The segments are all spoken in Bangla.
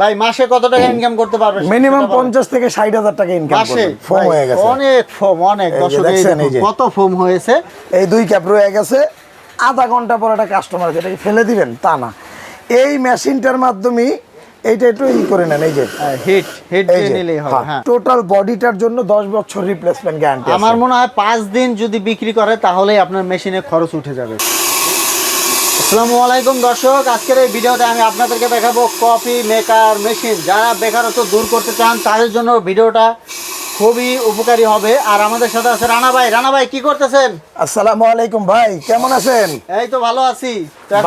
ভাই মাসে কত টাকা ইনকাম করতে পারবে? মিনিমাম সেটা বলেন। পঞ্চাশ থেকে ষাট হাজার টাকা ইনকাম মাসে? ফোম হয়ে গেছে। অনেক ফোম অনেক। দর্শক। কত ফোম হয়েছে। এই দুই ক্যাপ রয়ে গেছে। আধা ঘণ্টা পর একটা কাস্টমার এটাকে ফেলে দিবেন? তা না। এই মেশিনটার মাধ্যমে এইটা একটু ই করে নেন এই যে। হিট হিট এই দিয়ে নিলেই হবে হ্যাঁ। টোটাল বডিটার জন্য দশ বছর রিপ্লেসমেন্ট গ্যারান্টি আমার মনে হয় পাঁচ দিন যদি বিক্রি করে তাহলেই আপনার মেশিনে খরচ উঠে যাবে। আসসালামু আলাইকুম দর্শক, আজকের এই ভিডিওতে আমি আপনাদেরকে দেখাবো কফি মেকার মেশিন যারা বেকারত্ব দূর করতে চান, তাদের জন্য ভিডিওটা খুবই উপকারী হবে। আর আমাদের সাথে আছে রানা ভাই। রানা ভাই কি করতেছেন? আসসালামু আলাইকুম ভাই কেমন আছেন? এই তো ভালো আছি।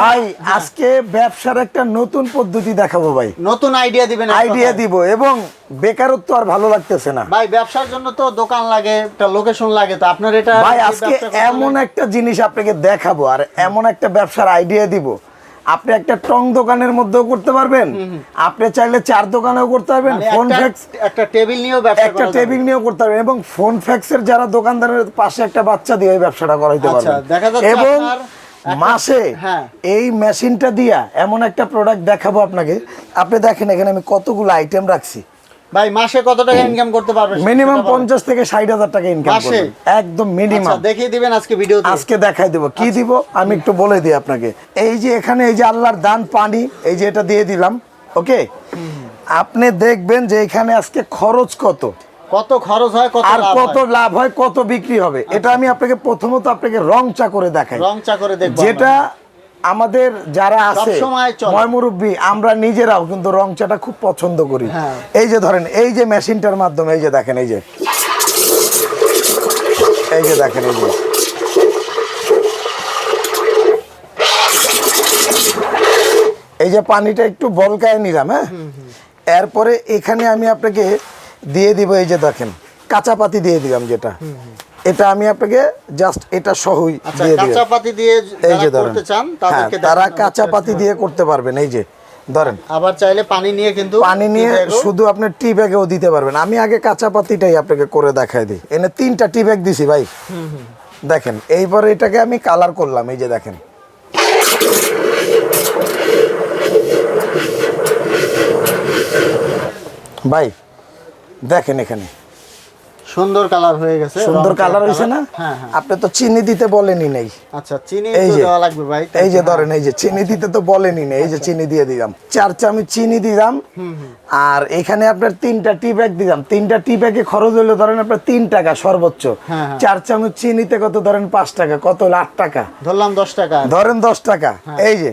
ভাই আজকে ব্যবসার একটা নতুন পদ্ধতি দেখাবো ভাই। নতুন আইডিয়া দিবেন আইডিয়া। দিব এবং বেকারত্ব আর ভালো লাগতেছে না। ভাই ব্যবসার জন্য তো দোকান লাগে একটা লোকেশন লাগে তো আপনার এটা ভাই আজকে এমন একটা জিনিস আপনাকে দেখাবো আর এমন একটা ব্যবসার আইডিয়া দিব আপনি একটা টং দোকানের মধ্যেও করতে পারবেন। আপনি চাইলে চার দোকানেও করতে পারবেন। মানে ফোন ফ্যাক্স একটা টেবিল নিয়েও ব্যবসা একটা টেবিল নিয়েও করতে পারবেন এবং ফোন ফ্যাক্সের যারা দোকানদারের পাশে একটা বাচ্চা দিয়ে ওই ব্যবসাটা করাইতে আচ্ছা, পারবেন। এবং মাসে হ্যাঁ। এই মেশিনটা দিয়া এমন একটা প্রোডাক্ট দেখাবো আপনাকে। আপনি দেখেন এখানে আমি কতগুলো আইটেম রাখছি। ভাই মাসে কত টাকা ইনকাম করতে পারবে? মিনিমাম সেটা বলেন। পঞ্চাশ থেকে ষাট হাজার টাকা ইনকাম মাসে? করবেন। একদম আচ্ছা দেখিয়ে দিবেন আজকে ভিডিওতে। আজকে দেখাই দেবো। কি দিব? আমি একটু বলে দিই আপনাকে। এই যে এখানে এই যে আল্লাহর দান পানি এই যে এটা দিয়ে দিলাম ওকে আপনি দেখবেন যে এখানে আজকে খরচ কত। কত খরচ হয় কত আর কত লাভ হয় কত বিক্রি হবে। এটা আমি আপনাকে প্রথমত আপনাকে রং চা করে দেখাই। রং চা করে দেখব যেটা আমাদের যারা আছে। ময়মুরব্বী আমরা নিজেরাও কিন্তু রং চাটা খুব পছন্দ করি। হ্যাঁ। এই যে ধরেন এই যে মেশিনটার মাধ্যমে এই যে দেখেন এই যে। এই যে দেখেন এই যে। এই যে পানিটা একটু বলকায় নিলাম হ্যাঁ? এরপরে এখানে আমি আপনাকে দিয়ে দিব এই যে দেখেন কাঁচা পাতি দিয়ে দিলাম যেটা। এটা আমি আপনাকে জাস্ট এটা সহই আচ্ছা দিয়ে দিলাম। কাঁচা পাতি দিয়ে এই যে করতে চান হ্যাঁ, তাদেরকে তারা দেখানো। কাঁচা পাতি দিয়ে করতে পারবেন এই যে ধরেন। আবার চাইলে পানি নিয়ে কিন্তু পানি নিয়ে শুধু আপনি টি ব্যাগেও দিতে পারবেন। আমি আগে কাঁচা পাতিটাই আপনাকে করে দেখাই দিই। এনে তিনটা টি ব্যাগ দিছি ভাই। দেখেন এইবারে এটাকে আমি কালার করলাম এই যে দেখেন। ভাই দেখেন এখানে। সুন্দর কালার হয়ে গেছে সুন্দর কালার না? হ্যাঁ হ্যাঁ। আপনি তো চিনি দিতে বলেনি নেই। আচ্ছা চিনি এই তো যে দেওয়া লাগবে ভাই এই যে ধরেন এই যে চিনি দিতে তো বলেনি না এই যে চিনি দিয়ে দিলাম। চার চামচ চিনি দিলাম। আর এখানে আপনার তিনটা টি ব্যাগ দিলাম। তিনটা টি ব্যাগে খরচ হলো ধরেন আপনার তিন টাকা সর্বোচ্চ। হ্যাঁ। চার চামচ চিনিতে কত ধরেন পাঁচ টাকা কত হলো আট টাকা? ধরলাম দশ টাকা। ধরেন দশ টাকা। এই যে।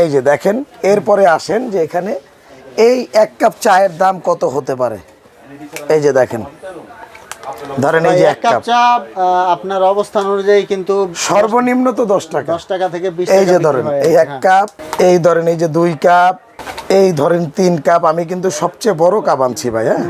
এই যে দেখেন এরপরে আসেন যে এখানে এই এক কাপ চায়ের দাম কত হতে পারে? এই যে দেখেন। ধরেন এই যে এক কাপ চা আপনার অবস্থান অনুযায়ী কিন্তু সর্বনিম্ন তো দশ টাকা। দশ টাকা থেকে বিশ এই যে ধরেন এই এক হ্যাঁ। কাপ এই ধরেন এই যে দুই কাপ এই ধরেন তিন কাপ আমি কিন্তু সবচেয়ে বড় কাপ আনছি ভাই হ্যাঁ?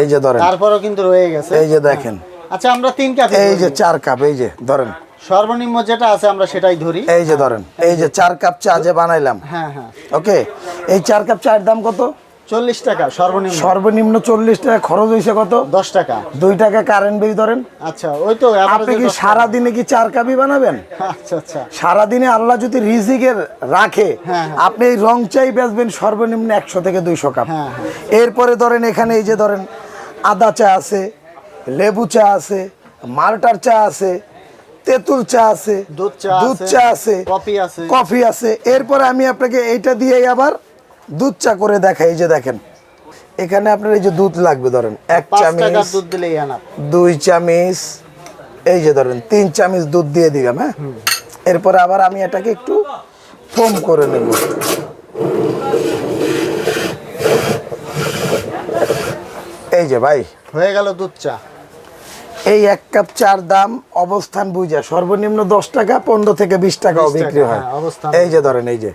এই যে ধরেন। তারপরও কিন্তু রয়ে গেছে। এই যে দেখেন। আচ্ছা আমরা তিন কাপ এই যে চার কাপ এই যে ধরেন। সর্বনিম্ন যেটা আছে আমরা সেটাই ধরি। এই যে ধরেন এই যে চার কাপ চা যে বানাইলাম। হ্যাঁ হ্যাঁ। ওকে এই চার কাপ চায়ের দাম কত? চল্লিশ টাকা সর্বনিম্ন। সর্বনিম্ন চল্লিশ টাকা খরচ হয়েছে কত? দশ টাকা। দুই টাকা কারেন্ট বিল ধরেন। আচ্ছা ওই তো আপনি কি দশ টাকা। সারা দিনে কি চার কাপই বানাবেন? আচ্ছা আচ্ছা। সারাদিনে আল্লাহ যদি রিজিকের রাখে হ্যাঁ, হ্যাঁ। আপনি এই রং চাই বেচবেন সর্বনিম্ন একশো থেকে দুইশো কাপ। হ্যাঁ। এরপরে ধরেন এখানে এই যে ধরেন আদা চা আছে লেবু চা আছে মালটার চা আছে তেঁতুল চা আছে দুধ চা দুধ আছে, চা আছে কফি আছে। কফি আছে। এরপরে আমি আপনাকে এইটা দিয়ে আবার দুধ চা করে দেখাই এই যে দেখেন। এখানে আপনার এই যে দুধ লাগবে ধরেন এক চামচ দুধ দিলেই দুই চামচ এই যে ধরেন তিন চামচ দুধ দিয়ে দিলাম হ্যাঁ? এরপরে আবার আমি এটাকে একটু ফোম করে নেব। এই যে ভাই হয়ে গেল দুধ চা। এই এক কাপ চার দাম অবস্থান বুঝা। সর্বনিম্ন দশ টাকা পনেরো থেকে বিশ টাকাও 20 টাকা, বিক্রি হয়। হ্যাঁ, এই যে ধরেন এই যে।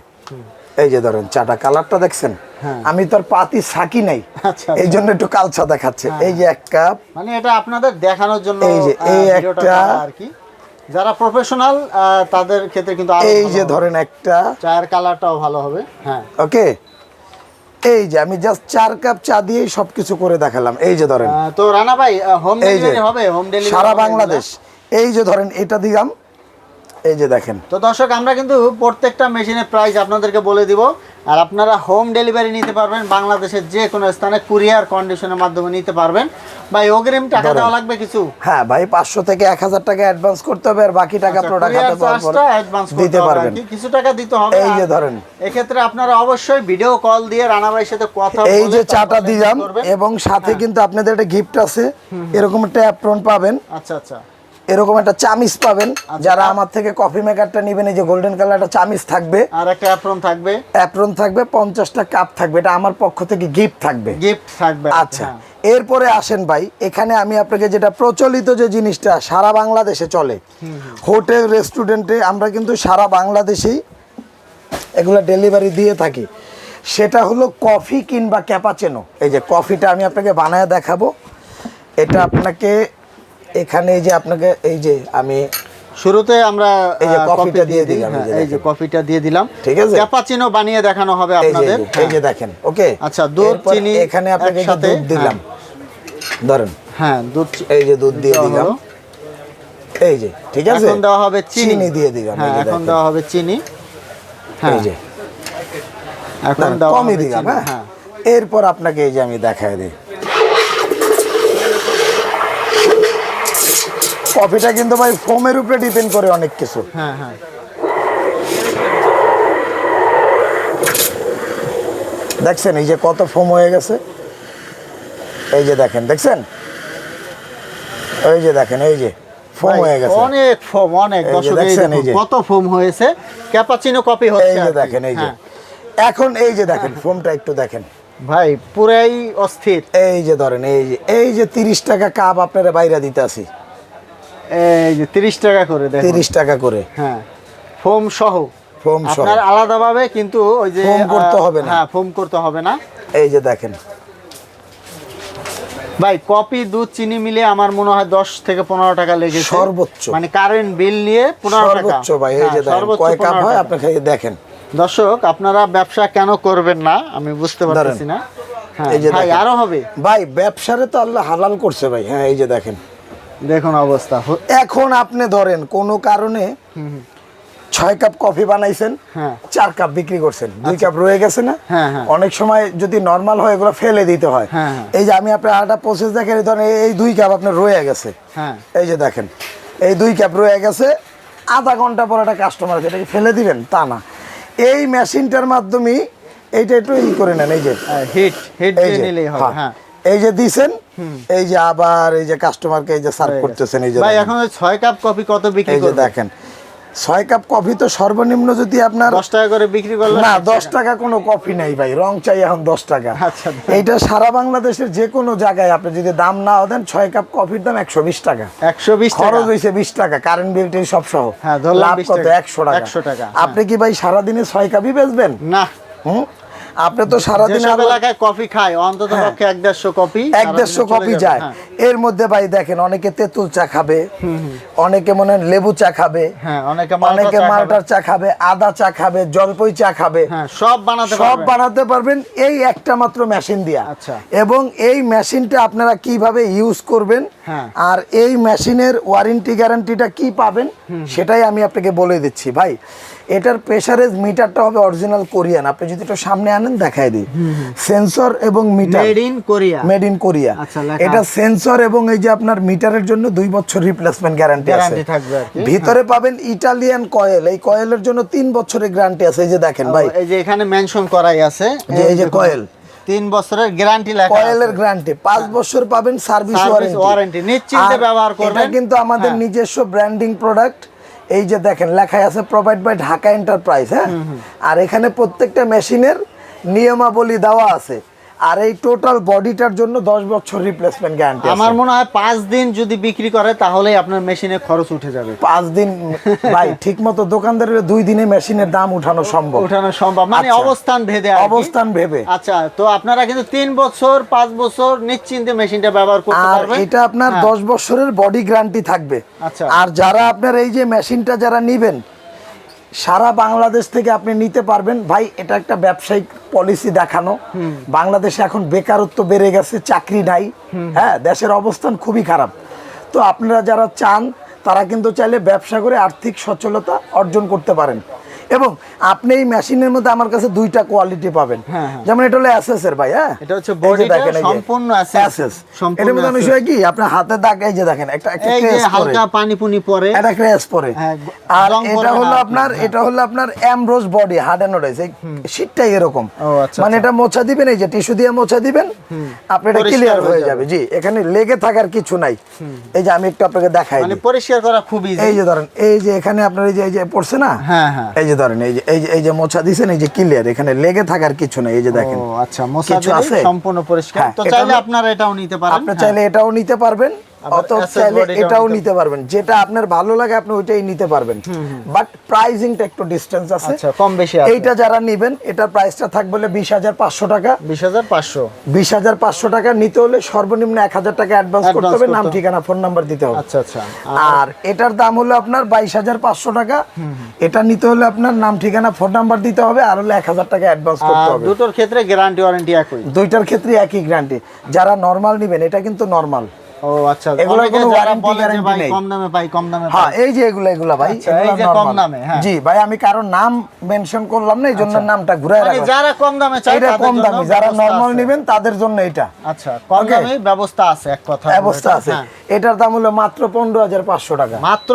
এই যে ধরেন চাটা কালারটা দেখছেন? হ্যাঁ। আমি তোর পাতি সাকি নাই। আচ্ছা, এই জন্য একটু কালচা দেখাচ্ছে। এই যে এক কাপ। মানে এটা আপনাদের দেখানোর জন্য এই যে, এই একটা- আর কি। যারা প্রফেশনাল তাদের ক্ষেত্রে কিন্তু এই যে ধরেন একটা। চায়ের কালারটাও ভালো হবে। হ্যাঁ। ওকে এই যে আমি জাস্ট চার কাপ চা দিয়েই সবকিছু করে দেখালাম। এই যে ধরেন। তো রানা ভাই হোম ডেলিভারি হবে হোম ডেলিভারি সারা বাংলাদেশ। এই যে ধরেন এটা দিলাম। এই যে দেখেন। তো দর্শক আমরা কিন্তু প্রত্যেকটা মেশিনের প্রাইস আপনাদেরকে বলে দিব। আর আপনারা হোম ডেলিভারি নিতে পারবেন বাংলাদেশের যে কোনো স্থানে কুরিয়ার কন্ডিশনের মাধ্যমে নিতে পারবেন। ভাই অগ্রিম টাকা দেওয়া লাগবে কিছু? হ্যাঁ ভাই পাঁচশো থেকে এক হাজার টাকা অ্যাডভান্স করতে হবে আর বাকি টাকা আচ্ছা, টা advance করতে দিতে পারবেন। কিছু টাকা দিতে হবে এই যে ধরেন। এক্ষেত্রে আপনারা অবশ্যই ভিডিও কল দিয়ে রানা ভাইয়ের সাথে কথা এই যে চাটা দিলাম এবং সাথে হ্যাঁ। কিন্তু আপনাদের একটা গিফট আছে। এরকম একটা অ্যাপ্রন পাবেন। আচ্ছা আচ্ছা। এরকম একটা চামিচ পাবেন আচ্ছা। যারা আমার থেকে কফি মেকারটা নেবেন এই যে গোল্ডেন কালার একটা চামিচ থাকবে। আর একটা অ্যাপ্রন থাকবে। অ্যাপ্রন থাকবে পঞ্চাশটা কাপ থাকবে এটা আমার পক্ষ থেকে গিফট থাকবে। গিফট থাকবে আচ্ছা। হ্যাঁ। এরপরে আসেন ভাই এখানে আমি আপনাকে যেটা প্রচলিত যে জিনিসটা সারা বাংলাদেশে চলে। হোটেল রেস্টুরেন্টে আমরা কিন্তু সারা বাংলাদেশেই এগুলো ডেলিভারি দিয়ে থাকি। সেটা হলো কফি কিংবা ক্যাপাচেনো এই যে কফিটা আমি আপনাকে বানায় দেখাবো। এটা আপনাকে এখানে এই যে আপনাকে এই যে আমি শুরুতে আমরা এই যে কফিটা দিয়ে দিলাম, এই হ্যাঁ, যে এই যে কফিটা দিয়ে দিলাম। ঠিক আছে? ক্যাপাচিনো বানিয়ে দেখানো হবে আপনাদের। এই যে- হ্যাঁ। দেখেন ওকে আচ্ছা, দুধ, চিনি এখানে আপনাকে দুধ দিলাম। ধরেন। হ্যাঁ দুধ এই যে দুধ দিয়ে দিলাম। এই যে ঠিক আছে? এখন দেওয়া হবে চিনি। দিয়ে দিলাম, হ্যাঁ এখন দেওয়া হবে চিনি। হ্যাঁ। এই যে। এখন দেওয়া কমই হবে দিলাম হ্যাঁ? হ্যাঁ। এরপর আপনাকে এই যে আমি দেখায় দিই। কফিটা কিন্তু ভাই ফোমের উপরে ডিপেন্ড করে অনেক কিছু। হ্যাঁ হ্যাঁ। দেখছেন এই যে কত ফোম হয়ে গেছে? এই যে দেখেন দেখছেন? এই যে দেখেন এই যে ফোম হয়ে গেছে। অনেক ফোম অনেক। দেখছেন, এই যে। কত ফোম হয়েছে। ক্যাপাচিনো কপি হচ্ছে এই যে দেখেন এই যে। হ্যাঁ। এখন এই যে দেখেন ফোমটা একটু দেখেন। ভাই পুরাই অস্থির। এই যে ধরেন এই যে এই যে তিরিশ টাকা কাপ আপনারা বাইরে দিতে আসি। এই যে তিরিশ টাকা করে দেখুন। তিরিশ টাকা করে। হ্যাঁ ফোম সহ। ফোম সহ। আপনার আলাদাভাবে কিন্তু ওই যে ফোম করতে হবে না। হ্যাঁ ফোম করতে হবে না। এই যে দেখেন। ভাই কপি দুধ চিনি আমার মনে হয় দশ থেকে পনেরো টাকা লেগেছে। সর্বোচ্চ। মানে কারেন্ট বিল নিয়ে পনেরো টাকা। সর্বোচ্চ ভাই এই হ্যাঁ, যে দেখেন কয় কাপ হয়? আপনি দেখেন। দর্শক আপনারা ব্যবসা কেন করবেন না? আমি বুঝতে পারতেছি না। হ্যাঁ ভাই আরও হবে। ভাই ব্যবসারে তো আল্লাহ হালাল করছে ভাই। হ্যাঁ এই যে দেখেন। দেখুন অবস্থা। এখন আপনি ধরেন কোনো কারণে ছয় কাপ কফি বানাইছেন হ্যাঁ। চার কাপ বিক্রি করছেন। দুই কাপ রয়ে গেছে না? হ্যাঁ, হ্যাঁ। অনেক সময় যদি নর্মাল হয় এগুলো ফেলে দিতে হয়। এই যে আমি আপনার আটা প্রসেস দেখেন এই ধরেন এই দুই কাপ আপনার রয়ে গেছে। হ্যাঁ। এই যে দেখেন এই দুই কাপ রয়ে গেছে আধা ঘণ্টা পর একটা কাস্টমার আছে এটাকে ফেলে দিবেন তা না। এই মেশিনটার মাধ্যমেই এইটা একটু ই করে নেন এই যে। হিট হিট নিলেই হ্যাঁ। হ্যাঁ। এই যে দিছেন এই যে আবার এই যে কাস্টমারকে এই যে সার্ভ করতেছেন এই যে ভাই এখন ওই ছয় কাপ কফি কত বিক্রি এই যে দেখেন ছয় কাপ কফি তো সর্বনিম্ন যদি আপনার দশ টাকা করে বিক্রি করলে না দশ টাকা। কোনো কফি নেই ভাই রং চাই এখন দশ টাকা। আচ্ছা। এইটা সারা বাংলাদেশের যে কোনো জায়গায় আপনি যদি দাম না দেন ছয় কাপ কফির দাম একশো বিশ টাকা। একশো বিশ টাকা। খরচ হয়েছে বিশ টাকা কারেন্ট বিল টিল সব সহ। হ্যাঁ, ধরলাম লাভ 20 কত? টাকা। একশো টাকা। 100 টাকা, হ্যাঁ। আপনি কি ভাই সারাদিনে ছয় কাপই বেচবেন? না। হুম? আপনি তো সারাদিনে এলাকায় কফি খায় অন্তত পক্ষে এক দেড়শো কপি এক দেড়শো কপি যায় এর মধ্যে ভাই দেখেন অনেকে তেঁতুল চা খাবে অনেকে মনে হয় লেবু চা খাবে হ্যাঁ অনেকে। মালটার চা খাবে। আদা চা খাবে জলপই চা খাবে হ্যাঁ সব বানাতে সব বানাতে পারবেন। এই একটা মাত্র মেশিন দিয়া। আচ্ছা। এবং এই মেশিনটা আপনারা কীভাবে ইউজ করবেন হ্যাঁ। আর এই মেশিনের ওয়ারেন্টি গ্যারান্টিটা কি পাবেন সেটাই আমি আপনাকে বলে দিচ্ছি। ভাই এটার প্রেসারেজ মিটারটা হবে অরিজিনাল কোরিয়ান। আপনি যদি একটু সামনে আনেন দেখাই দিই। সেন্সর এবং meter. Made in Korea made in Korea এটা সেন্সর এবং এই যে আপনার মিটারের জন্য দুই বছর রিপ্লেসমেন্ট গ্যারান্টি আছে। ভিতরে পাবেন ইটালিয়ান কয়েল এই কয়েলের জন্য তিন বছরের গ্যারান্টি আছে। এই যে দেখেন ভাই। এই যে এখানে মেনশন করাই আছে। যে এই যে কয়েল। তিন বছরের গ্যারান্টি লেখা কয়েলের। গ্যারান্টি পাঁচ বছর পাবেন সার্ভিস ওয়ারেন্টি নিশ্চিন্তে ব্যবহার করবেন। এটা কিন্তু আমাদের হ্যাঁ। নিজস্ব ব্র্যান্ডিং প্রোডাক্ট এই যে দেখেন লেখায় আছে প্রোভাইড বাই ঢাকা এন্টারপ্রাইজ হ্যাঁ? আর এখানে প্রত্যেকটা মেশিনের নিয়মাবলী দেওয়া আছে। আর এই টোটাল বডিটার জন্য দশ বছর রিপ্লেসমেন্ট গ্যারান্টি আমার মনে হয় পাঁচ দিন যদি বিক্রি করে তাহলেই আপনার মেশিনের খরচ উঠে যাবে। পাঁচ দিন ভাই ঠিক মতো দোকানদারের দুই দিনে মেশিনের দাম উঠানো সম্ভব। উঠানো সম্ভব। মানে আচ্ছা। অবস্থান ভেদে অবস্থান ভেবে আচ্ছা তো আপনারা কিন্তু তিন বছর পাঁচ বছর নিশ্চিন্তে মেশিনটা ব্যবহার করতে আর পারবেন। এটা আপনার হ্যাঁ। দশ বছরের বডি গ্যারান্টি থাকবে। আচ্ছা। আর যারা আপনার এই যে মেশিনটা যারা নিবেন সারা বাংলাদেশ থেকে আপনি নিতে পারবেন। ভাই এটা একটা ব্যবসায়িক পলিসি দেখানো। বাংলাদেশে এখন বেকারত্ব বেড়ে গেছে চাকরি নাই। হ্যাঁ দেশের অবস্থান খুবই খারাপ। তো আপনারা যারা চান তারা কিন্তু চাইলে ব্যবসা করে আর্থিক সচ্ছলতা অর্জন করতে পারেন। এবং আপনি এই মেশিনের মধ্যে আমার কাছে দুইটা কোয়ালিটি পাবেন হ্যাঁ, হ্যাঁ। যেমন এটা হলো এসএস এর ভাই হ্যাঁ এটা হচ্ছে bodyটা দেখেন, সম্পূর্ণ সম্পূর্ণ এটার মধ্যে অনেক কি আপনার হাতে দাগ এই যে দেখেন একটা একটা এই যে ক্রেস পরে হালকা পানি পুনি পরে এটা ক্রেস পরে হ্যাঁ, আর এটা হলো আপনার এটা হলো আপনার এমব্রোস বডি হার্ড অ্যানোডাইজ এই শীটটাই এরকম আচ্ছা, মানে এটা মোছা দিবেন এই যে টিস্যু দিয়ে মোছা দিবেন আপনি এটা ক্লিয়ার হয়ে হয়ে যাবে জি এখানে লেগে থাকার কিছু নাই এই যে আমি একটু আপনাকে দেখাই মানে পরিষ্কার করা খুব ইজি এই যে ধরেন এই যে এখানে আপনার এই যে এই যে পড়ছে না হ্যাঁ, হ্যাঁ। এই যে ধরেন এই যে এই যে এই যে মোছা দিছেন এই যে ক্লিয়ার এখানে লেগে থাকার কিছু নাই এই যে দেখেন আচ্ছা মশা আছে? সম্পূর্ণ পরিষ্কার হ্যাঁ, তো চাইলে আপনারা এটাও নিতে পারেন আপনি হ্যাঁ। চাইলে এটাও নিতে পারবেন এটাও নিতে নিতে পারবেন। যেটা আপনার ভালো লাগে আপনি ওইটাই নিতে পারবেন। বাট প্রাইসিংটা একটু ডিস্টেন্স আছে। আচ্ছা কম বেশি এইটা যারা নিবেন এটার প্রাইসটা থাকবে বিশ হাজার পাঁচশো টাকা। বিশ হাজার পাঁচশো। বিশ হাজার পাঁচশো টাকা নিতে হলে সর্বনিম্ন এক হাজার টাকা অ্যাডভান্স করতে হবে নাম ঠিকানা ফোন নাম্বার দিতে হবে। আচ্ছা আচ্ছা। আর এটার দাম হলো আপনার বাইশ হাজার পাঁচশো টাকা। এটা নিতে হলে আপনার নাম ঠিকানা ফোন নাম্বার দিতে হবে আর হলে এক হাজার টাকা অ্যাডভান্স করতে হবে। দুটোর ক্ষেত্রে গ্যারান্টি ওয়ারেন্টি একই। দুইটার ক্ষেত্রে একই গ্যারান্টি যারা নর্মাল নিবেন এটা কিন্তু নর্মাল ও আচ্ছা কোনো যারা নেই। কম দামে পাই কম দামে হ্যাঁ এই যে এগুলো এগুলো ভাই আচ্ছা, এই যে কম দামে, হ্যাঁ। জি ভাই আমি কারও নাম মেনশন করলাম না এই নামটা ঘুরে মানে রাখলাম। যারা কম দামে চায় এটা তাদের কম জন্য দামি যারা ব্যবস্থা আছে। নেবেন তাদের জন্য এটা। আচ্ছা কম দামে ব্যবস্থা আছে এক কথা ব্যবস্থা আছে। হ্যাঁ। এটার দাম হলো মাত্র পনেরো হাজার পাঁচশো টাকা। মাত্র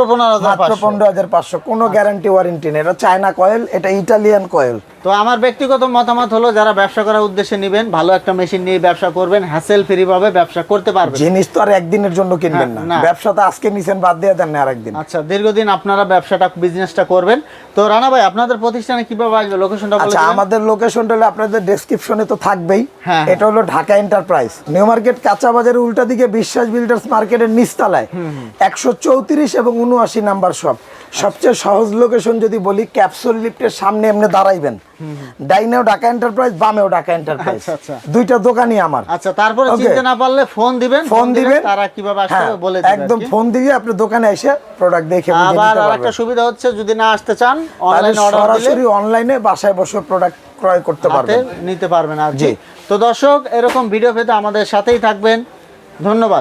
মাত্র পনেরো হাজার পাঁচশো কোনো গ্যারান্টি ওয়ারেন্টি নেই। এটা চায়না কয়েল এটা ইটালিয়ান কয়েল তো আমার ব্যক্তিগত মতামত হলো যারা ব্যবসা করার উদ্দেশ্যে নেবেন ভালো একটা মেশিন নিয়ে ব্যবসা করবেন হ্যাসেল ফ্রি ভাবে ব্যবসা করতে পারবেন। জিনিস তো আর একদিনের জন্য কিনবেন হ্যাঁ, না। ব্যবসা তো আজকে নিছেন বাদ দিয়ে দেন না আরেকদিন। আচ্ছা দীর্ঘদিন আপনারা ব্যবসাটা বিজনেসটা করবেন। তো রানা ভাই আপনাদের প্রতিষ্ঠানে কীভাবে আসবে? লোকেশনটা আচ্ছা আমাদের লোকেশনটা হলো আপনাদের ডেসক্রিপশনে তো থাকবেই। হ্যাঁ, এটা হলো ঢাকা এন্টারপ্রাইজ নিউ মার্কেট কাঁচা বাজারের উল্টা দিকে বিশ্বাস বিল্ডার্স মার্কেটের নিচতলায়। একশো চৌত্রিশ এবং উনআশি নাম্বার শপ সবচেয়ে সহজ লোকেশন যদি বলি ক্যাপসুল লিফটের সামনে এমনি দাঁড়াইবেন। ডাইনেও ঢাকা এন্টারপ্রাইজ বামেও ঢাকা এন্টারপ্রাইজ আচ্ছা, আচ্ছা। দুইটা দোকানই আমার। আচ্ছা তারপরে. চিনতে না পারলে ফোন দিবেন ফোন দিবেন তারা কীভাবে আসবে হ্যাঁ, বলে দিবেন একদম ফোন দিয়ে আপনি দোকানে এসে প্রোডাক্ট দেখে বুঝে আবার নিতে আরেকটা সুবিধা হচ্ছে যদি না আসতে চান অনলাইনে অর্ডার দিলে সরাসরি অনলাইনে বাসায় বসে প্রোডাক্ট ক্রয় করতে পারবেন। নিতে পারবেন আর। জি। তো দর্শক এরকম ভিডিও পেতে আমাদের সাথেই থাকবেন। ধন্যবাদ।